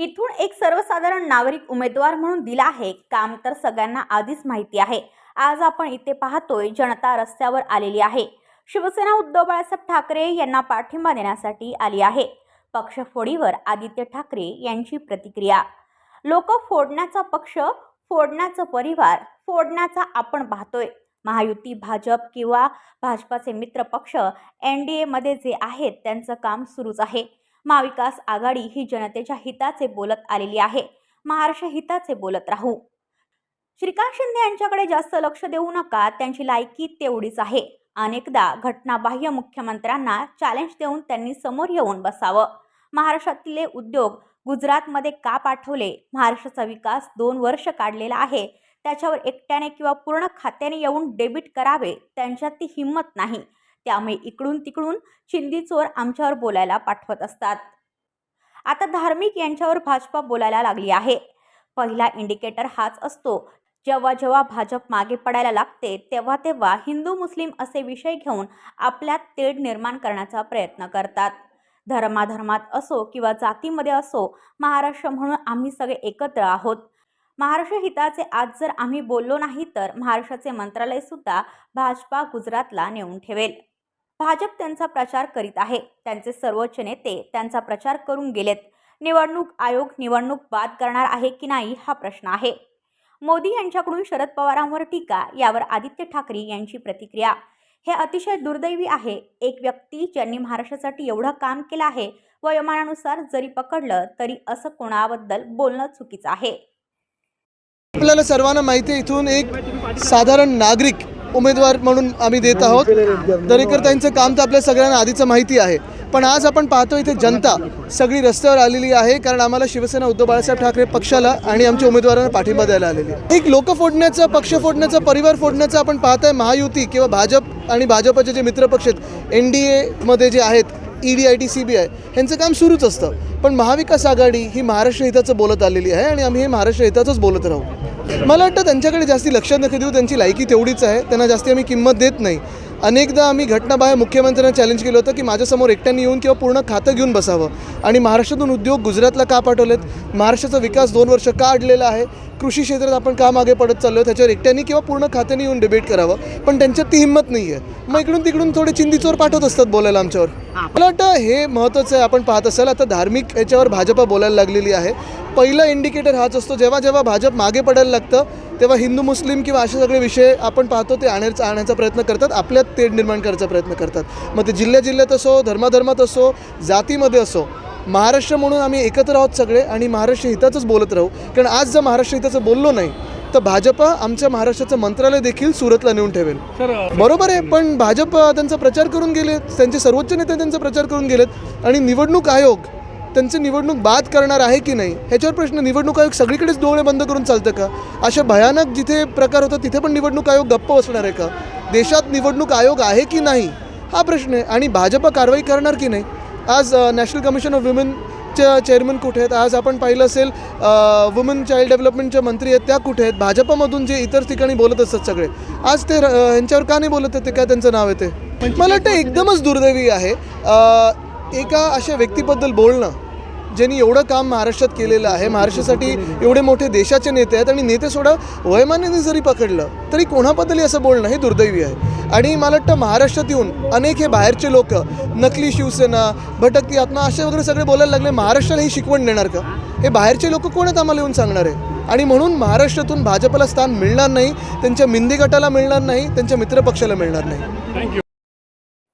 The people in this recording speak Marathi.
इथून एक सर्वसाधारण नागरिक उमेदवार म्हणून दिला आहे. काम तर सगळ्यांना आधीच माहिती आहे. आज आपण इथे पाहतोय जनता रस्त्यावर आलेली आहे. शिवसेना उद्धव बाळासाहेब ठाकरे यांना पाठिंबा देण्यासाठी आली आहे. पक्ष फोडीवर आदित्य ठाकरे यांची प्रतिक्रिया. लोक फोडण्याचा पक्ष फोडण्याचं परिवार फोडण्याचा आपण पाहतोय. महायुती भाजप किंवा भाजपाचे मित्र पक्ष एन डी एमध्ये जे आहेत त्यांचं काम सुरूच आहे. महाविकास आघाडी ही जनतेच्या हिताचे बोलत आलेली आहे. महाराष्ट्र हिताचे बोलत राहू. श्रीकांत शिंदे यांच्याकडे जास्त लक्ष देऊ नका त्यांची लायकी तेवढीच आहे. अनेकदा घटनाबाह्य मुख्यमंत्र्यांना चॅलेंज देऊन त्यांनी समोर येऊन बसावं. महाराष्ट्रातले उद्योग गुजरातमध्ये का पाठवले? महाराष्ट्राचा विकास दोन वर्ष काढलेला आहे. त्याच्यावर एकट्याने किंवा पूर्ण खात्याने येऊन डेबिट करावे त्यांच्यात ती हिंमत नाही. त्यामुळे इकडून तिकडून चिंदीचोर आमच्यावर बोलायला पाठवत असतात. आता धार्मिक यांच्यावर भाजपा बोलायला लागली आहे. पहिला इंडिकेटर हाच असतो जेव्हा जेव्हा भाजप मागे पडायला लागते तेव्हा तेव्हा हिंदू मुस्लिम असे विषय घेऊन आपल्यात तेढ निर्माण करण्याचा प्रयत्न करतात. धर्माधर्मात असो किंवा जातीमध्ये असो महाराष्ट्र म्हणून आम्ही सगळे एकत्र आहोत. महाराष्ट्र हिताचे आज जर आम्ही बोललो नाही तर महाराष्ट्राचे मंत्रालय सुद्धा भाजपा गुजरातला नेऊन ठेवेल. भाजप त्यांचा प्रचार करीत आहे. त्यांचे सर्वोच्च नेते त्यांचा प्रचार करून गेलेत. निवडणूक आयोग निवडणूक बाद करणार आहे की नाही हा प्रश्न आहे. मोदी यांच्याकडून शरद पवारांवर टीका यावर आदित्य ठाकरे यांची प्रतिक्रिया. हे अतिशय दुर्दैवी आहे. एक व्यक्ती ज्यांनी महाराष्ट्रासाठी एवढं काम केलं आहे वयोमानानुसार जरी पकडलं तरी असं कोणाबद्दल बोलणं चुकीचं आहे. आपल्याला सर्वांना माहिती आहे इथून एक साधारण नागरिक उमेदवार म्हणून आम्ही देत आहोत. दरेकर त्यांचं काम तर आपल्या सगळ्यांना आधीचं माहिती आहे. पण आज आपण पाहतो इथे जनता सगळी रस्त्यावर आलेली आहे कारण आम्हाला शिवसेना उद्धव बाळासाहेब ठाकरे पक्षाला आणि आमच्या उमेदवारांना पाठिंबा द्यायला आलेली आहे. एक लोक फोडण्याचा पक्ष फोडण्याचा परिवार फोडण्याचं आपण पाहताय. महायुती किंवा भाजप आणि भाजपचे जे मित्रपक्ष आहेत एन डी एमध्ये जे आहेत E D I T C B I ह्यांचं काम सुरूच असतं. पण महाविकास आघाडी ही महाराष्ट्र हिताचं बोलत आलेली आहे आणि आम्ही हे महाराष्ट्र हिताचंच बोलत राहू. मला वाटतं त्यांच्याकडे जास्ती लक्ष नका देऊ त्यांची लायकी तेवढीच आहे. त्यांना जास्ती आम्ही किंमत देत नाही. अनेकदा आम्ही घटनाबाहेर मुख्यमंत्र्यांना चॅलेंज केलं होतं की माझ्यासमोर एकट्याने येऊन किंवा पूर्ण खातं घेऊन बसावं. आणि महाराष्ट्रातून उद्योग गुजरातला का पाठवलेत? महाराष्ट्राचा विकास दोन वर्ष का अडलेला आहे? कृषी क्षेत्रात आपण का मागे पडत चाललो त्याच्यावर एकट्याने किंवा पूर्ण खात्याने येऊन डिबेट करावं. पण त्यांच्यात ती हिंमत नाही आहे मग इकडून तिकडून थोडे चिंदीचोर पाठवत असतात बोलायला आमच्यावर. मला वाटतं हे महत्त्वाचं आहे. आपण पाहत असाल आता धार्मिक याच्यावर भाजपा बोलायला लागलेली आहे. पहिला इंडिकेटर हाच असतो जेव्हा जेव्हा भाजप मागे पडायला लागतं तेव्हा हिंदू मुस्लिम किंवा असे सगळे विषय आपण पाहतो ते आणण्याचा आणण्याचा प्रयत्न करतात आपल्यात तेढ निर्माण करायचा प्रयत्न करतात. मग ते जिल्ह्या जिल्ह्यात असो धर्माधर्मात असो जातीमध्ये असो महाराष्ट्र म्हणून आम्ही एकत्र आहोत सगळे आणि महाराष्ट्र हिताचंच बोलत राहू. कारण आज जर महाराष्ट्र हिताचं बोललो नाही तर भाजपा आमच्या महाराष्ट्राचं मंत्रालय देखील सुरतला नेऊन ठेवेल. बरोबर आहे पण भाजप त्यांचा प्रचार करून गेलेत त्यांचे सर्वोच्च नेते त्यांचा प्रचार करून गेलेत आणि निवडणूक आयोग त्यांचे निवडणूक बाद करणार आहे की नाही ह्याच्यावर प्रश्न. निवडणूक आयोग सगळीकडेच डोळे बंद करून चालतं का? अशा भयानक जिथे प्रकार होतात तिथे पण निवडणूक आयोग गप्प बसणार आहे का? देशात निवडणूक आयोग आहे की नाही? हा प्रश्न आहे. आणि भाजप कारवाई करणार की नाही? आज नॅशनल कमिशन ऑफ वुमेनच्या चेअरमन कुठे आहेत? आज आपण पाहिलं असेल वुमन चाइल्ड डेव्हलपमेंटचे मंत्री आहेत त्या कुठे आहेत? भाजपमधून जे इतर ठिकाणी बोलत असतात सगळे. आज ते ह्यांच्यावर का नाही बोलत आहेत? ते काय त्यांचं नाव आहे ते? मला वाटतं एकदमच दुर्दैवी आहे. एका अशा व्यक्तीबद्दल बोलणं ज्यांनी एवढं काम महाराष्ट्रात केलेलं आहे महाराष्ट्रासाठी एवढे मोठे देशाचे नेते आहेत आणि नेते सोडा वयमानाने जरी पकडलं तरी कोणाबद्दलही असं बोलणं हे दुर्दैवी आहे. आणि मला वाटतं महाराष्ट्रात येऊन अनेक हे बाहेरचे लोक नकली शिवसेना भटकती आत्मा असे वगैरे सगळे बोलायला लागले महाराष्ट्राला ही शिकवण देणार का? हे बाहेरचे लोक कोण आहेत आम्हाला येऊन सांगणार आहे? आणि म्हणून महाराष्ट्रातून भाजपला स्थान मिळणार नाही त्यांच्या मिंदी गटाला मिळणार नाही त्यांच्या मित्रपक्षाला मिळणार नाही.